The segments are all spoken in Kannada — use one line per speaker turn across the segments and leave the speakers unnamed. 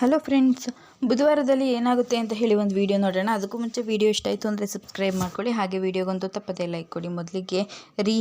ಹಲೋ ಫ್ರೆಂಡ್ಸ್ ಬುಧವಾರದಲ್ಲಿ ಏನಾಗುತ್ತೆ ಅಂತ ಹೇಳಿ ಒಂದು ವಿಡಿಯೋ ನೋಡೋಣ. ಅದಕ್ಕೂ ಮುಂಚೆ ವಿಡಿಯೋ ಇಷ್ಟ ಆಯಿತು ಅಂದರೆ ಸಬ್ಸ್ಕ್ರೈಬ್ ಮಾಡ್ಕೊಳ್ಳಿ. ಹಾಗೆ ವೀಡಿಯೋಗಂತೂ ತಪ್ಪದೇ ಲೈಕ್ ಕೊಡಿ. ಮೊದಲಿಗೆ ರೀ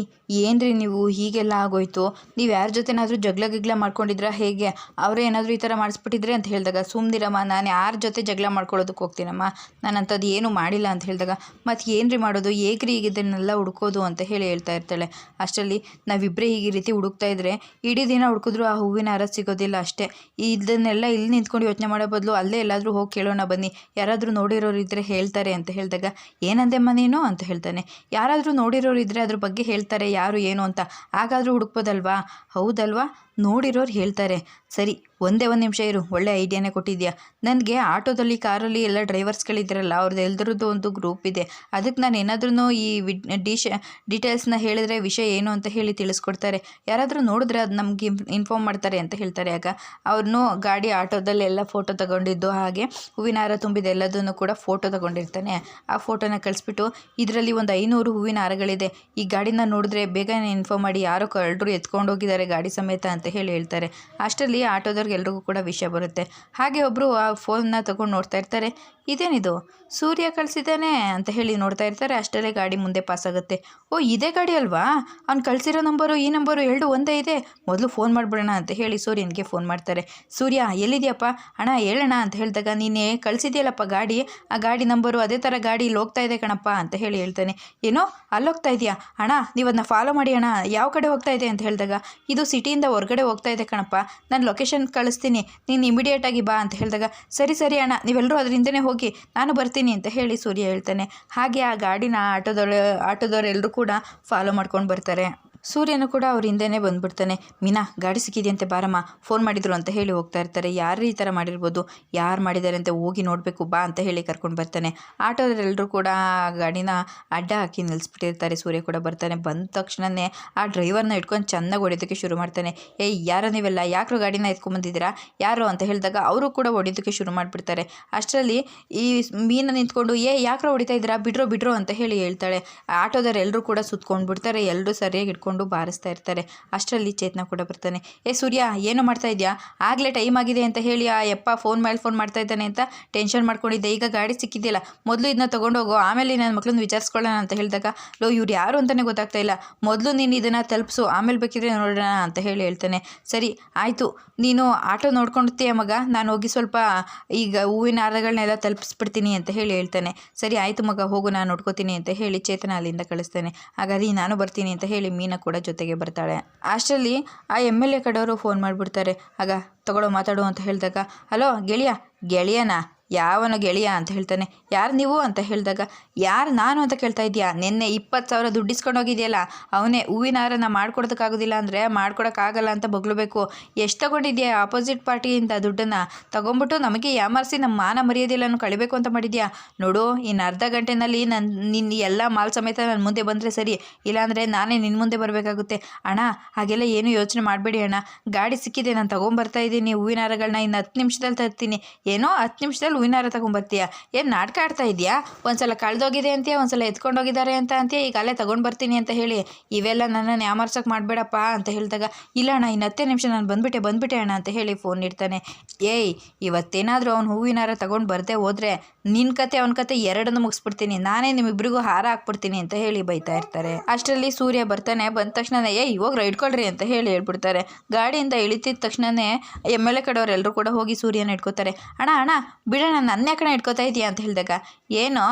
ಏನ್ರಿ ನೀವು? ಹೀಗೆಲ್ಲ ಆಗೋಯ್ತು. ನೀವು ಯಾರ ಜೊತೆನಾದರೂ ಜಗಳ ಗಿಗ್ಲ ಮಾಡ್ಕೊಂಡಿದ್ರಾ? ಹೇಗೆ? ಅವರೇ ಏನಾದರೂ ಈ ಥರ ಮಾಡಿಸ್ಬಿಟ್ಟಿದ್ರೆ ಅಂತ ಹೇಳಿದಾಗ ಸುಮ್ಮನಿರಮ್ಮ ನಾನು ಯಾರ ಜೊತೆ ಜಗಳ ಮಾಡ್ಕೊಳ್ಳೋದಕ್ಕೆ ಹೋಗ್ತೀನಮ್ಮ? ನಾನು ಅಂಥದ್ದು ಏನೂ ಮಾಡಿಲ್ಲ ಅಂತ ಹೇಳಿದಾಗ, ಮತ್ತು ಏನ್ರಿ ಮಾಡೋದು? ಏಕ್ರಿ ಈಗ ಇದನ್ನೆಲ್ಲ ಹುಡ್ಕೋದು? ಅಂತ ಹೇಳಿ ಹೇಳ್ತಾ ಇರ್ತಾಳೆ. ಅಷ್ಟರಲ್ಲಿ ನಾವಿಬ್ಬರೇ ಹೀಗೆ ರೀತಿ ಹುಡುಕ್ತಾ ಇದ್ರೆ, ಇಡೀ ದಿನ ಹುಡುಕಿದ್ರು ಆ ಹೂವಿನ ಹಾರ ಸಿಗೋದಿಲ್ಲ ಅಷ್ಟೇ. ಇದನ್ನೆಲ್ಲ ಇಲ್ಲಿ ನಿಂತ್ಕೊಂಡು ಯೋಚನೆ ಮಾಡೋ ಬದಲು ಅಲ್ಲೇ ಎಲ್ಲಾದರೂ ಹೋಗಿ ಕೇಳೋಣ ಬನ್ನಿ. ಯಾರಾದರೂ ನೋಡಿರೋರು ಇದ್ದರೆ ಹೇಳ್ತಾರೆ ಅಂತ ಹೇಳಿದಾಗ ಏನಂದೆ ಮನೇನೋ ಅಂತ ಹೇಳ್ತಾನೆ. ಯಾರಾದರೂ ನೋಡಿರೋರು ಇದ್ದರೆ ಅದ್ರ ಬಗ್ಗೆ ಹೇಳ್ತಾರೆ, ಯಾರು ಏನು ಅಂತ. ಹಾಗಾದರೂ ಹುಡುಕ್ಬೋದಲ್ವಾ? ಹೌದಲ್ವಾ? ನೋಡಿರೋರು ಹೇಳ್ತಾರೆ, ಸರಿ, ಒಂದೇ ಒಂದು ನಿಮಿಷ ಇರು, ಒಳ್ಳೆ ಐಡಿಯಾನೇ ಕೊಟ್ಟಿದ್ಯಾ ನನಗೆ ಆಟೋದಲ್ಲಿ, ಕಾರಲ್ಲಿ ಎಲ್ಲ ಡ್ರೈವರ್ಸ್ಗಳಿದ್ದಾರಲ್ಲ ಅವ್ರದ್ದು ಎಲ್ಲರದ್ದು ಒಂದು ಗ್ರೂಪ್ ಇದೆ. ಅದಕ್ಕೆ ನಾನು ಏನಾದ್ರೂ ಈ ವಿಡ್, ಡಿಶ್, ಡೀಟೇಲ್ಸ್ನ ಹೇಳಿದ್ರೆ ವಿಷಯ ಏನು ಅಂತ ಹೇಳಿ ತಿಳಿಸ್ಕೊಡ್ತಾರೆ. ಯಾರಾದರೂ ನೋಡಿದ್ರೆ ಅದು ನಮಗೆ ಇನ್ಫಾರ್ಮ್ ಮಾಡ್ತಾರೆ ಅಂತ ಹೇಳ್ತಾರೆ ಆಗ. ಅವ್ರನ್ನೂ ಗಾಡಿ ಆಟೋದಲ್ಲಿ ಎಲ್ಲ ಫೋಟೋ ತಗೊಂಡಿದ್ದು ಹಾಗೆ, ಹೂವಿನ ಹಾರ ತುಂಬಿದ ಎಲ್ಲದನ್ನು ಕೂಡ ಫೋಟೋ ತಗೊಂಡಿರ್ತಾನೆ. ಆ ಫೋಟೋನ ಕಳಿಸ್ಬಿಟ್ಟು ಇದರಲ್ಲಿ ಒಂದು ಐನೂರು ಹೂವಿನ ಹಾರಗಳಿದೆ. ಈ ಗಾಡಿನ ನೋಡಿದ್ರೆ ಬೇಗನೆ ಇನ್ಫಾರ್ಮ್ ಮಾಡಿ, ಯಾರೋ ಕಳ್ಳರು ಎತ್ಕೊಂಡು ಹೋಗಿದ್ದಾರೆ ಗಾಡಿ ಸಮೇತ ಅಂತ ಹೇಳಿ ಹೇಳ್ತಾರೆ. ಅಷ್ಟರಲ್ಲಿ ಆಟೋದವ್ರಿಗೆ ಎಲ್ರಿಗೂ ಕೂಡ ವಿಷಯ ಬರುತ್ತೆ. ಹಾಗೆ ಒಬ್ಬರು ಆ ಫೋನ್ನ ತಗೊಂಡು ನೋಡ್ತಾ ಇರ್ತಾರೆ. ಇದೇನಿದು? ಸೂರ್ಯ ಕಳಿಸಿದ್ದಾನೆ ಅಂತ ಹೇಳಿ ನೋಡ್ತಾ ಇರ್ತಾರೆ, ಅಷ್ಟರಲ್ಲೇ ಗಾಡಿ ಮುಂದೆ ಪಾಸ್ ಆಗುತ್ತೆ. ಓ, ಇದೇ ಗಾಡಿ ಅಲ್ವಾ? ಅವ್ನು ಕಳಿಸಿರೋ ನಂಬರು ಈ ನಂಬರು ಎರಡು ಒಂದೇ ಇದೆ. ಮೊದಲು ಫೋನ್ ಮಾಡಿಬಿಡೋಣ ಅಂತ ಹೇಳಿ ಸೂರ್ಯನಿಗೆ ಫೋನ್ ಮಾಡ್ತಾರೆ. ಸೂರ್ಯ, ಎಲ್ಲಿದೆಯಪ್ಪ? ಅಣ್ಣ ಹೇಳೋಣ ಅಂತ ಹೇಳಿದಾಗ, ನೀನೇ ಕಳಿಸಿದೆಯಲ್ಲಪ್ಪ ಗಾಡಿ? ಆ ಗಾಡಿ ನಂಬರು ಅದೇ ಥರ ಗಾಡಿ ಇಲ್ಲಿ ಹೋಗ್ತಾ ಇದೆ ಕಣಪ್ಪ ಅಂತ ಹೇಳಿ ಹೇಳ್ತಾನೆ. ಏನೋ ಅಲ್ಲಿ ಹೋಗ್ತಾ ಇದೆಯಾ? ಅಣ್ಣ ನೀವು ಅದನ್ನ ಫಾಲೋ ಮಾಡಿ ಅಣ್ಣ, ಯಾವ ಕಡೆ ಹೋಗ್ತಾ ಇದೆ ಅಂತ ಹೇಳಿದಾಗ, ಇದು ಸಿಟಿಯಿಂದ ಹೊರಗಡೆ ಹೋಗ್ತಾ ಇದೆ ಕಣಪ್ಪ. ನಾನು ಲೊಕೇಶನ್ ಕಳಿಸ್ತೀನಿ, ನೀನು ಇಮಿಡಿಯೇಟಾಗಿ ಬಾ ಅಂತ ಹೇಳಿದಾಗ, ಸರಿ ಸರಿ ಅಣ್ಣ ನೀವೆಲ್ಲರೂ ಅದರಿಂದನೇ ಹೋಗಿ ನಾನು ಬರ್ತೀನಿ ಅಂತ ಹೇಳಿ ಸೂರ್ಯ ಹೇಳ್ತಾನೆ. ಹಾಗೆ ಆ ಗಾಡಿನ ಆಟೋದೊಳ ಆಟೋದವರೆಲ್ಲರೂ ಕೂಡ ಫಾಲೋ ಮಾಡ್ಕೊಂಡು ಬರ್ತಾರೆ. ಸೂರ್ಯನು ಕೂಡ ಅವ್ರ ಹಿಂದೆನೇ ಬಂದ್ಬಿಡ್ತಾನೆ. ಮೀನಾ, ಗಾಡಿ ಸಿಕ್ಕಿದೆಯಂತೆ ಬಾರಮ್ಮ. ಫೋನ್ ಮಾಡಿದ್ರು ಅಂತ ಹೇಳಿ ಹೋಗ್ತಾ ಇರ್ತಾರೆ. ಯಾರು ಈ ಥರ ಮಾಡಿರ್ಬೋದು? ಯಾರು ಮಾಡಿದ್ದಾರೆ ಅಂತ ಹೋಗಿ ನೋಡಬೇಕು, ಬಾ ಅಂತ ಹೇಳಿ ಕರ್ಕೊಂಡು ಬರ್ತಾನೆ. ಆಟೋದವರೆಲ್ಲರೂ ಕೂಡ ಗಾಡಿನ ಅಡ್ಡ ಹಾಕಿ ನಿಲ್ಲಿಸ್ಬಿಟ್ಟಿರ್ತಾರೆ ಸೂರ್ಯ ಕೂಡ ಬರ್ತಾನೆ. ಬಂದ ತಕ್ಷಣವೇ ಆ ಡ್ರೈವರ್ನ ಇಟ್ಕೊಂಡು ಚೆನ್ನಾಗಿ ಹೊಡೆಯೋದಕ್ಕೆ ಶುರು ಮಾಡ್ತಾನೆ. ಏಯ್, ಯಾರೋ ನೀವೆಲ್ಲ? ಯಾಕ್ರೋ ಗಾಡಿನ ಎತ್ಕೊಂಡ್ಬಂದಿದ್ದೀರಾ ಯಾರು? ಅಂತ ಹೇಳಿದಾಗ ಅವರು ಕೂಡ ಹೊಡೆಯೋದಕ್ಕೆ ಶುರು ಮಾಡಿಬಿಡ್ತಾರೆ. ಅಷ್ಟರಲ್ಲಿ ಈ ಮೀನ ನಿಂತ್ಕೊಂಡು, ಏ, ಯಾಕ್ರೋ ಹೊಡಿತಾ ಇದ್ದೀರಾ? ಬಿಡ್ರೋ ಬಿಡ್ರೋ ಅಂತ ಹೇಳಿ ಹೇಳ್ತಾಳೆ. ಆಟೋದವ್ರು ಎಲ್ಲರೂ ಕೂಡ ಸುತ್ಕೊಂಡು ಬಿಡ್ತಾರೆ ಎಲ್ಲರೂ ಸರಿಯಾಗಿ ಇಟ್ಕೊಂಡು ಬಾರಿಸ್ತಾ ಇರ್ತಾರೆ. ಅಷ್ಟರಲ್ಲಿ ಚೇತನ ಕೂಡ ಬರ್ತಾನೆ. ಏ ಸೂರ್ಯ, ಏನು ಮಾಡ್ತಾ ಇದೆಯಾ? ಆಗಲೇ ಟೈಮ್ ಆಗಿದೆ ಅಂತ ಹೇಳಿ ಆ ಯಪ್ಪ ಫೋನ್ ಮೇಲೆ ಫೋನ್ ಮಾಡ್ತಾ ಇದ್ದಾನೆ ಅಂತ ಟೆನ್ಷನ್ ಮಾಡ್ಕೊಂಡಿದ್ದೆ. ಈಗ ಗಾಡಿ ಸಿಕ್ಕಿದೆಯಲ್ಲ, ಮೊದಲು ಇದನ್ನ ತೊಗೊಂಡೋಗು ಆಮೇಲೆ ನನ್ನ ಮಕ್ಕಳನ್ನ ವಿಚಾರಿಸ್ಕೊಳ್ಳೋಣ ಅಂತ ಹೇಳಿದಾಗ, ಲೋ, ಇವ್ರು ಯಾರು ಅಂತಲೇ ಗೊತ್ತಾಗ್ತಾ ಇಲ್ಲ. ಮೊದಲು ನೀನು ಇದನ್ನು ತಲುಪಿಸು, ಆಮೇಲೆ ಬೇಕಿದ್ರೆ ನೋಡೋಣ ಅಂತ ಹೇಳಿ ಹೇಳ್ತಾನೆ. ಸರಿ, ಆಯಿತು. ನೀನು ಆಟೋ ನೋಡ್ಕೊಂಡಿರ್ತೀಯ ಮಗ? ನಾನು ಹೋಗಿ ಸ್ವಲ್ಪ ಈಗ ಹೂವಿನ ಹಾರಗಳನ್ನೆಲ್ಲ ತಲುಪಿಸ್ಬಿಡ್ತೀನಿ ಅಂತ ಹೇಳಿ ಹೇಳ್ತಾನೆ. ಸರಿ, ಆಯಿತು ಮಗ, ಹೋಗು, ನಾನು ನೋಡ್ಕೋತೀನಿ ಅಂತ ಹೇಳಿ ಚೇತನ ಅಲ್ಲಿಂದ ಕಳಿಸ್ತಾನೆ. ಹಾಗಾದ್ರೆ ನಾನು ಬರ್ತೀನಿ ಅಂತ ಹೇಳಿ ಮೀನಾ ಕೂಡ ಜೊತೆಗೆ ಬರ್ತಾಳೆ. ಅಷ್ಟರಲ್ಲಿ ಆ ಎಂ ಎಲ್ ಎ ಕಡೆಯವರು ಫೋನ್ ಮಾಡಿಬಿಡ್ತಾರೆ. ಆಗ, ತಗೊಳ್ಳೋ, ಮಾತಾಡು ಅಂತ ಹೇಳಿದಾಗ ಹಲೋ ಗೆಳೆಯ, ಗೆಳೆಯನ? ಯಾವನ ಗೆಳೆಯ ಅಂತ ಹೇಳ್ತಾನೆ. ಯಾರು ನೀವು ಅಂತ ಹೇಳಿದಾಗ, ಯಾರು ನಾನು ಅಂತ ಕೇಳ್ತಾ ಇದೆಯಾ ನಿನ್ನೆ ಇಪ್ಪತ್ತು ಸಾವಿರ ದುಡ್ಡಿಸ್ಕೊಂಡು ಹೋಗಿದೆಯಲ್ಲ, ಅವನೇ ಹೂವಿನ ಹಾರನ ಮಾಡ್ಕೊಡೋದಕ್ಕಾಗೋದಿಲ್ಲ ಅಂದರೆ ಮಾಡ್ಕೊಡೋಕ್ಕಾಗಲ್ಲ ಅಂತ ಬಗ್ಲಬೇಕು ಎಷ್ಟು ತಗೊಂಡಿದ್ಯಾ ಆಪೋಸಿಟ್ ಪಾರ್ಟಿಯಿಂದ ದುಡ್ಡನ್ನು? ತಗೊಂಬಿಟ್ಟು ನಮಗೆ ಯಾಮರ್ಸಿ ನಮ್ಮ ಮಾನ ಮರ್ಯಾದೆಲ್ಲನೂ ಕಳಿಬೇಕು ಅಂತ ಮಾಡಿದ್ಯಾ? ನೋಡು ಇನ್ನು ಅರ್ಧ ಗಂಟೆನಲ್ಲಿ ನನ್ನ ನಿನ್ನ ಎಲ್ಲ ಮಾಲ್ ಸಮೇತ ನನ್ನ ಮುಂದೆ ಬಂದರೆ ಸರಿ. ಇಲ್ಲಾಂದರೆ ನಾನೇ ನಿನ್ನ ಮುಂದೆ ಬರಬೇಕಾಗುತ್ತೆ. ಅಣ್ಣ, ಹಾಗೆಲ್ಲ ಏನು ಯೋಚನೆ ಮಾಡಬೇಡಿ ಅಣ್ಣ. ಗಾಡಿ ಸಿಕ್ಕಿದೆ, ನಾನು ತೊಗೊಂಬರ್ತಾ ಇದ್ದೀನಿ, ಹೂವಿನ ಹಾರಗಳನ್ನ ಇನ್ನು ಹತ್ತು ನಿಮಿಷದಲ್ಲಿ ತರ್ತೀನಿ. ಏನೋ ಹತ್ತು ನಿಮಿಷದಲ್ಲಿ ಹೂವಿನ ಹಾರ ತಗೊಂಡ್ಬರ್ತೀಯ ಏನು ನಾಟಕ ಆಡ್ತಾ ಇದೆಯಾ? ಒಂದ್ಸಲ ಕಳೆದೋಗಿದೆ ಅಂತೀಯ, ಒಂದ್ಸಲ ಎತ್ಕೊಂಡೋಗಿದ್ದಾರೆ ಅಂತ ಅಂತೀಯ, ಈಗ ಅಲ್ಲೇ ತಗೊಂಡು ಬರ್ತೀನಿ ಅಂತ ಹೇಳಿ. ಇವೆಲ್ಲ ನನ್ನನ್ನು ಯಾಮರ್ಸಕ್ಕೆ ಮಾಡಬೇಡಪ್ಪ ಅಂತ ಹೇಳಿದಾಗ, ಇಲ್ಲ ಅಣ್ಣ, ಇನ್ನು ಹತ್ತೇ ನಿಮಿಷ ನಾನು ಬಂದುಬಿಟ್ಟೆ ಬಂದುಬಿಟ್ಟೆ ಅಣ್ಣ ಅಂತ ಹೇಳಿ ಫೋನ್ ಇಡ್ತಾನೆ. ಏಯ್, ಇವತ್ತೇನಾದರೂ ಅವ್ನು ಹೂವಿನ ಹಾರ ತೊಗೊಂಡು ಬರದೆ ಹೋದರೆ ನಿನ್ನ ಕತೆ, ಅವನ ಕತೆ ಎರಡನ್ನು ಮುಗಿಸ್ಬಿಡ್ತೀನಿ. ನಾನೇ ನಿಮ್ಮಿಬ್ಬರಿಗೂ ಹಾರ ಹಾಕ್ಬಿಡ್ತೀನಿ ಅಂತ ಹೇಳಿ ಬೈತಾ ಇರ್ತಾರೆ. ಅಷ್ಟರಲ್ಲಿ ಸೂರ್ಯ ಬರ್ತಾನೆ, ಬಂದ ತಕ್ಷಣ ಏಯ್ ಇವಾಗ ಇಟ್ಕೊಳ್ರಿ ಅಂತ ಹೇಳಿ ಹೇಳ್ಬಿಡ್ತಾರೆ. ಗಾಡಿಯಿಂದ ಇಳಿತಿದ ತಕ್ಷಣನೇ ಎಂ ಎಲ್ ಎ ಕಡೆಯವರೆಲ್ಲರೂ ಕೂಡ ಹೋಗಿ ಸೂರ್ಯನ ಇಟ್ಕೋತಾರೆ ಅಣ್ಣ ಅಣ್ಣ, ಬಿಡೋಣ ನನ್ನ ಯಾಕಣ ಇಟ್ಕೋತಾ ಇದೀಯ ಅಂತ ಹೇಳಿದಾಗ, ಏನೋ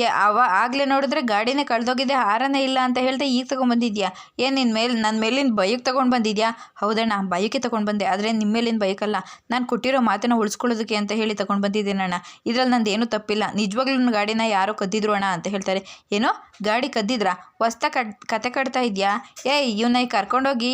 ಏ ಅವ ಆಗಲೇ ನೋಡಿದ್ರೆ ಗಾಡಿನೇ ಕಳೆದೋಗಿದೆ, ಹಾರನೇ ಇಲ್ಲ ಅಂತ ಹೇಳ್ದೆ ಈಗ ತೊಗೊಂಬಂದಿದ್ಯಾ? ಏನು ನಿನ್ನ ಮೇಲೆ ನನ್ನ ಮೇಲಿನ ಬೈಕ್ ತೊಗೊಂಡು ಬಂದಿದ್ಯಾ? ಹೌದಣ್ಣ ಬೈಕೆ ತೊಗೊಂಡು ಬಂದೆ, ಆದರೆ ನಿಮ್ಮ ಮೇಲಿನ ಬೈಕಲ್ಲ. ನಾನು ಕೊಟ್ಟಿರೋ ಮಾತನ್ನು ಉಳಿಸ್ಕೊಳ್ಳೋದಕ್ಕೆ ಅಂತ ಹೇಳಿ ತೊಗೊಂಡು ಬಂದಿದ್ದೀನಿ ಅಣ್ಣ ಇದ್ರಲ್ಲಿ ನಂದು ಏನೂ ತಪ್ಪಿಲ್ಲ. ನಿಜವಾಗ್ಲೂ ನನ್ನ ಗಾಡಿನ ಯಾರೋ ಕದ್ದಿದ್ರು ಅಣ್ಣ ಅಂತ ಹೇಳ್ತಾರೆ. ಏನೋ, ಗಾಡಿ ಕದ್ದಿದ್ರಾ? ಹೊಸ್ತ ಕಟ್, ಕತೆ ಕಟ್ತಾ ಇದೆಯಾ? ಏಯ್ ಇವನ್ನ ಕರ್ಕೊಂಡೋಗಿ,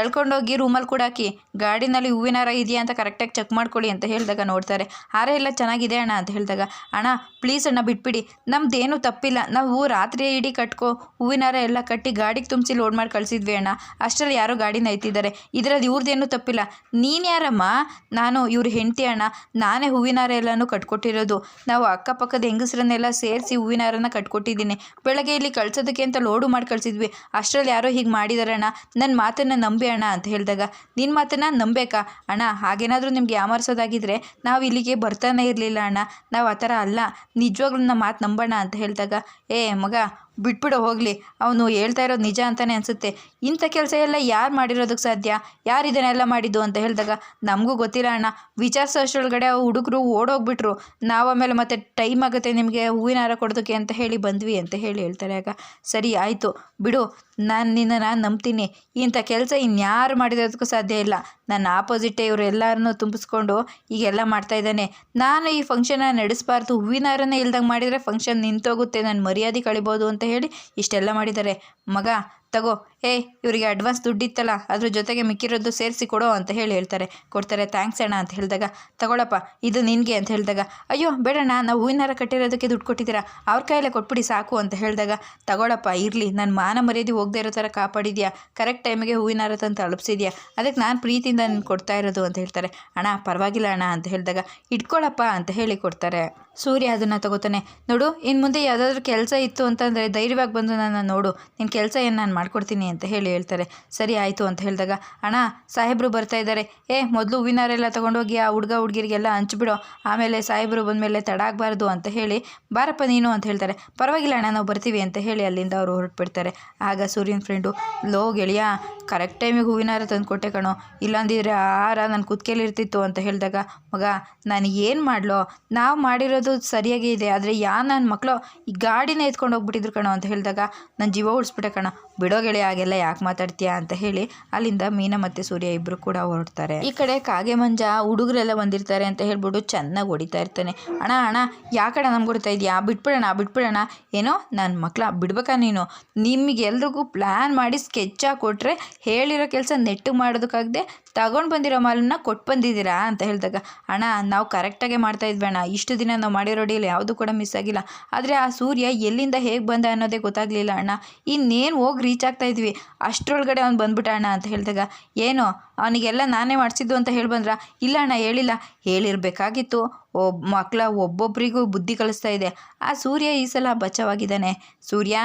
ಎಳ್ಕೊಂಡೋಗಿ ರೂಮಲ್ಲಿ ಕೂಡ ಹಾಕಿ ಗಾಡಿನಲ್ಲಿ ಹೂವಿನಾರ ಇದೆಯಾ ಅಂತ ಕರೆಕ್ಟಾಗಿ ಚೆಕ್ ಮಾಡ್ಕೊಳ್ಳಿ ಅಂತ ಹೇಳಿದಾಗ ನೋಡ್ತಾರೆ. ಹಾರ ಎಲ್ಲ ಚೆನ್ನಾಗಿ ಚೆನ್ನಾಗಿದೆ ಅಣ್ಣ ಅಂತ ಹೇಳಿದಾಗ, ಅಣ್ಣ ಪ್ಲೀಸ್ ಅಣ್ಣ ಬಿಟ್ಬಿಡಿ. ನಮ್ದೇನು ತಪ್ಪಿಲ್ಲ. ನಾವು ರಾತ್ರಿ ಇಡೀ ಕಟ್ಕೋ, ಹೂವಿನಾರ ಎಲ್ಲ ಕಟ್ಟಿ ಗಾಡಿಗೆ ತುಂಬಿಸಿ ಲೋಡ್ ಮಾಡಿ ಕಳಿಸಿದ್ವಿ ಅಣ್ಣ. ಅಷ್ಟರಲ್ಲಿ ಯಾರೋ ಗಾಡಿನ ಎತ್ತಿದ್ದಾರೆ. ಇದರಲ್ಲಿ ಇವ್ರದ್ದೇನು ತಪ್ಪಿಲ್ಲ. ನೀನು ಯಾರಮ್ಮ? ನಾನು ಇವ್ರ ಹೆಂಡತಿ ಅಣ್ಣ. ನಾನೇ ಹೂವಿನಾರ ಎಲ್ಲನೂ ಕಟ್ಕೊಟ್ಟಿರೋದು. ನಾವು ಅಕ್ಕಪಕ್ಕದ ಹೆಂಗಸರನ್ನೆಲ್ಲ ಸೇರಿಸಿ ಹೂವಿನಾರನ್ನ ಕಟ್ಕೊಟ್ಟಿದ್ದೀನಿ. ಬೆಳಗ್ಗೆ ಇಲ್ಲಿ ಕಳ್ಸೋದಕ್ಕೆ ಅಂತ ಲೋಡು ಮಾಡಿ ಕಳಿಸಿದ್ವಿ. ಅಷ್ಟರಲ್ಲಿ ಯಾರೋ ಹೀಗೆ ಮಾಡಿದಾರೆ ಅಣ್ಣ. ನನ್ನ ಮಾತನ್ನು ನಂಬಿ ಅಣ್ಣ ಅಂತ ಹೇಳಿದಾಗ ನಿನ್ನ ಮಾತನ್ನು ನಂಬೇಕಾ? ಅಣ್ಣ, ಹಾಗೇನಾದರೂ ನಿಮ್ಗೆ ಯಾಮಾರಿಸೋದಾಗಿದ್ದರೆ ನಾವು ಇಲ್ಲಿಗೆ ಬರ್ತಾನೆ ಇರಲಿಲ್ಲ. ಅಣ್ಣ. ನಾವು ಆ ಥರ ಅಲ್ಲ. ನಿಜವಾಗ್ಲೂ ನಮ್ಮ ಮಾತು ನಂಬೋಣ ಅಂತ ಹೇಳಿದಾಗ ಏ ಮಗ ಬಿಟ್ಬಿಡು, ಹೋಗಲಿ. ಅವನು ಹೇಳ್ತಾ ಇರೋದು ನಿಜ ಅಂತಲೇ ಅನಿಸುತ್ತೆ. ಇಂಥ ಕೆಲಸ ಎಲ್ಲ ಯಾರು ಮಾಡಿರೋದಕ್ಕೆ ಸಾಧ್ಯ? ಯಾರು ಇದನ್ನೆಲ್ಲ ಮಾಡಿದ್ದು ಅಂತ ಹೇಳಿದಾಗ, ನಮಗೂ ಗೊತ್ತಿಲ್ಲ ಅಣ್ಣ. ವಿಚಾರಿಸೋ ಅಷ್ಟರೊಳಗಡೆ ಆ ಹುಡುಗರು ಓಡೋಗ್ಬಿಟ್ರು. ನಾವು ಆಮೇಲೆ ಮತ್ತೆ ಟೈಮ್ ಆಗುತ್ತೆ ನಿಮಗೆ ಹೂವಿನ ಹಾರ ಕೊಡೋದಕ್ಕೆ ಅಂತ ಹೇಳಿ ಬಂದ್ವಿ ಅಂತ ಹೇಳಿ ಹೇಳ್ತಾರೆ ಆಗ. ಸರಿ, ಆಯಿತು. ಬಿಡು, ನಾನು ನಿನ್ನನ್ನು ನಂಬ್ತೀನಿ. ಇಂಥ ಕೆಲಸ ಇನ್ಯಾರು ಮಾಡಿರೋದಕ್ಕೂ ಸಾಧ್ಯ ಇಲ್ಲ. ನನ್ನ ಆಪೋಸಿಟೇ ಇವರು ಎಲ್ಲರನ್ನು ತುಂಬಿಸ್ಕೊಂಡು ಈಗೆಲ್ಲ ಮಾಡ್ತಾ ಇದ್ದಾನೆ. ನಾನು ಈ ಫಂಕ್ಷನ್ನ ನಡೆಸಬಾರ್ದು. ಹೂವಿನ ಹಾರನೇ ಇಲ್ದಂಗೆ ಮಾಡಿದರೆ ಫಂಕ್ಷನ್ ನಿಂತೋಗುತ್ತೆ. ನಾನು ಮರ್ಯಾದೆ ಕಳಿಬೋದು ಅಂತ ಹೇಳಿ ಇಷ್ಟೆಲ್ಲ ಮಾಡಿದ್ದಾರೆ. ಮಗ ತಗೋ, ಏ, ಇವರಿಗೆ ಅಡ್ವಾನ್ಸ್ ದುಡ್ಡಿತ್ತಲ್ಲ, ಅದ್ರ ಜೊತೆಗೆ ಮಿಕ್ಕಿರೋದು ಸೇರಿಸಿ ಕೊಡೋ ಅಂತ ಹೇಳಿ ಹೇಳ್ತಾರೆ. ಕೊಡ್ತಾರೆ ಥ್ಯಾಂಕ್ಸ್ ಅಣ್ಣ ಅಂತ ಹೇಳಿದಾಗ, ತಗೊಳಪ್ಪ, ಇದು ನಿನಗೆ ಅಂತ ಹೇಳಿದಾಗ, ಅಯ್ಯೋ, ಬೇಡಣ್ಣ, ನಾವು ಹೂವಿನ ಹಾರ ಕಟ್ಟಿರೋದಕ್ಕೆ ದುಡ್ಡು ಕೊಟ್ಟಿದ್ದೀರಾ, ಅವ್ರ ಕೈಯಲ್ಲೇ ಕೊಟ್ಬಿಡಿ ಸಾಕು ಅಂತ ಹೇಳಿದಾಗ, ತಗೊಳಪ್ಪ, ಇರಲಿ ನನ್ನ ಮಾನ ಮರ್ಯಾದೆ ಹೋಗದೇ ಇರೋ ಥರ ಕಾಪಾಡಿದ್ಯಾ ಕರೆಕ್ಟ್ ಟೈಮಿಗೆ ಹೂವಿನ ಹಾರ ತಂದು ತಲುಪಿಸಿದ್ಯಾ, ಅದಕ್ಕೆ ನಾನು ಪ್ರೀತಿಯಿಂದ ನಿನ್ನ ಕೊಡ್ತಾ ಇರೋದು ಅಂತ ಹೇಳ್ತಾರೆ. ಅಣ್ಣ, ಪರವಾಗಿಲ್ಲ ಅಣ್ಣ ಅಂತ ಹೇಳಿದಾಗ ಇಟ್ಕೊಳ್ಳಪ್ಪ ಅಂತ ಹೇಳಿ ಕೊಡ್ತಾರೆ. ಸೂರ್ಯ ಅದನ್ನು ತಗೋತಾನೆ, ನೋಡು ಇನ್ನು ಮುಂದೆ ಯಾವುದಾದ್ರೂ ಕೆಲಸ ಇತ್ತು ಅಂತಂದರೆ ಧೈರ್ಯವಾಗಿ ಬಂದು ನನ್ನ ನೋಡು ನಿನ್ನ ಕೆಲಸ ಏನು ನಾನು ಮಾಡ್ಕೊಡ್ತೀನಿ ಅಂತ ಹೇಳಿ ಹೇಳ್ತಾರೆ. ಸರಿ ಆಯಿತು ಅಂತ ಹೇಳಿದಾಗ, ಅಣ್ಣ, ಸಾಹೇಬರು ಬರ್ತಾ ಇದ್ದಾರೆ. ಏ, ಮೊದಲು ಹೂವಿನಾರೆಲ್ಲ ತೊಗೊಂಡೋಗಿ ಆ ಹುಡುಗ ಹುಡುಗಿರಿಗೆಲ್ಲ ಹಂಚ್ಬಿಡು. ಆಮೇಲೆ ಸಾಹೇಬರು ಬಂದಮೇಲೆ ತಡ ಆಗಬಾರ್ದು ಅಂತ ಹೇಳಿ, ಬಾರಪ್ಪ ನೀನು ಅಂತ ಹೇಳ್ತಾರೆ. ಪರವಾಗಿಲ್ಲ ಅಣ್ಣ, ನಾವು ಬರ್ತೀವಿ ಅಂತ ಹೇಳಿ ಅಲ್ಲಿಂದ ಅವರು ಹೊರಟ್ಬಿಡ್ತಾರೆ. ಆಗ ಸೂರ್ಯನ ಫ್ರೆಂಡು ಲೋ ಗೆಳೆಯ ಕರೆಕ್ಟ್ ಟೈಮಿಗೆ ಹೂವಿನಾರ ತಂದು ಕೊಟ್ಟೆ ಕಣೋ. ಇಲ್ಲಾಂದಿದ್ರೆ ಆಹಾರ ಹಾರ ನನ್ನ ಕುತ್ಕೇಲಿ ಇರ್ತಿತ್ತು ಅಂತ ಹೇಳಿದಾಗ, ಮಗ, ನಾನು ಏನು ಮಾಡಲೋ? ನಾವು ಮಾಡಿರೋದು ಸರಿಯಾಗಿ ಇದೆ. ಆದರೆ ಯಾ ನನ್ನ ಮಕ್ಕಳು ಈ ಗಾಡಿನ ಎತ್ಕೊಂಡು ಹೋಗ್ಬಿಟ್ಟಿದ್ರು ಕಣೋ ಅಂತ ಹೇಳಿದಾಗ ನನ್ನ ಜೀವ ಉಳಿಸ್ಬಿಟ್ಟೆ ಕಣ. ಬಿಡೋ ಗೆಳೆಯ ಹಾಗೆಲ್ಲ ಯಾಕೆ ಮಾತಾಡ್ತೀಯಾ ಅಂತ ಹೇಳಿ ಅಲ್ಲಿಂದ ಮೀನಾ ಮತ್ತೆ ಸೂರ್ಯ ಇಬ್ಬರು ಕೂಡ ಹೊರಡ್ತಾರೆ. ಈ ಕಡೆ ಕಾಗೆ ಮಂಜ ಹುಡುಗರೆಲ್ಲ ಬಂದಿರ್ತಾರೆ ಅಂತ ಹೇಳ್ಬಿಟ್ಟು ಚೆನ್ನಾಗಿ ಹೊಡಿತಾ ಇರ್ತಾನೆ. ಅಣ್ಣ ಅಣ್ಣ ಯಾಕಡೆ ನಮ್ಗೆ ಹೊಡಿತಾ ಇದೆಯಾ? ಬಿಟ್ಬಿಡೋಣ ಬಿಟ್ಬಿಡೋಣ. ಏನೋ ನನ್ನ ಮಕ್ಳ, ಬಿಡ್ಬೇಕಾ ನೀನು? ನಿಮಗೆ ಎಲ್ರಿಗೂ ಪ್ಲ್ಯಾನ್ ಮಾಡಿ ಸ್ಕೆಚ್ ಕೊಟ್ಟರೆ ಹೇಳಿರೋ ಕೆಲಸ ನೆಟ್ಟು ಮಾಡೋದಕ್ಕಾಗದೆ ತಗೊಂಡು ಬಂದಿರೋ ಮಾಲನ್ನ ಕೊಟ್ಟು ಬಂದಿದ್ದೀರಾ? ಅಂತ ಹೇಳಿದಾಗ, ಅಣ್ಣ, ನಾವು ಕರೆಕ್ಟಾಗೆ ಮಾಡ್ತಾ ಇದ್ವಿ ಅಣ್ಣ. ಇಷ್ಟು ದಿನ ನಾವು ಮಾಡಿರೋ ಡೀಲ್ ಯಾವುದು ಕೂಡ ಮಿಸ್ ಆಗಿಲ್ಲ. ಆದರೆ ಆ ಸೂರ್ಯ ಎಲ್ಲಿಂದ ಹೇಗೆ ಬಂದ ಅನ್ನೋದೇ ಗೊತ್ತಾಗಲಿಲ್ಲ ಅಣ್ಣ. ಇನ್ನೇನು ಹೋಗಿ ರೀಚ್ ಆಗ್ತಾ ಇದ್ವಿ. ಅಷ್ಟರೊಳಗಡೆ ಅವ್ನು ಬಂದ್ಬಿಟ್ಟ ಅಣ್ಣ ಅಂತ ಹೇಳಿದಾಗ, ಏನು, ಅವನಿಗೆಲ್ಲ ನಾನೇ ಮಾಡಿಸಿದ್ದು ಅಂತ ಹೇಳಿ ಬಂದ್ರ? ಇಲ್ಲ ಅಣ್ಣ, ಹೇಳಿಲ್ಲ. ಹೇಳಿರ್ಬೇಕಾಗಿತ್ತು. ಒಬ್ಬ ಮಕ್ಕಳ ಒಬ್ಬೊಬ್ಬರಿಗೂ ಬುದ್ಧಿ ಕಲಿಸ್ತಾ ಇದೆ. ಆ ಸೂರ್ಯ ಈ ಸಲ ಬಚಾವಾಗಿದ್ದಾನೆ ಸೂರ್ಯ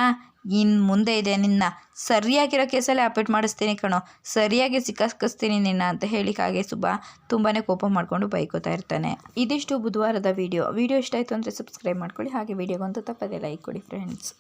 ಇನ್ನು ಮುಂದೆ ಇದೆ ನಿನ್ನ. ಸರಿಯಾಗಿರೋ ಕೇಸಲ್ಲೇ ಅಪೇಟ್ ಮಾಡಿಸ್ತೀನಿ ಕಣೋ. ಸರಿಯಾಗಿ ಸಿಕ್ಕಾಸ್ಕಿಸ್ತೀನಿ ನಿನ್ನ ಅಂತ ಹೇಳಿ ಕಾಗೆ ಸುಬ್ಬ ತುಂಬಾ ಕೋಪ ಮಾಡಿಕೊಂಡು ಬೈಕೋತಾ ಇರ್ತಾನೆ. ಇದಿಷ್ಟು ಬುಧವಾರದ ವಿಡಿಯೋ. ವಿಡಿಯೋ ಇಷ್ಟ ಆಯಿತು ಅಂದರೆ ಸಬ್ಸ್ಕ್ರೈಬ್ ಮಾಡ್ಕೊಳ್ಳಿ. ಹಾಗೆ ವೀಡಿಯೋಗೊಂದು ತಪ್ಪದೇ ಲೈಕ್ ಕೊಡಿ ಫ್ರೆಂಡ್ಸ್.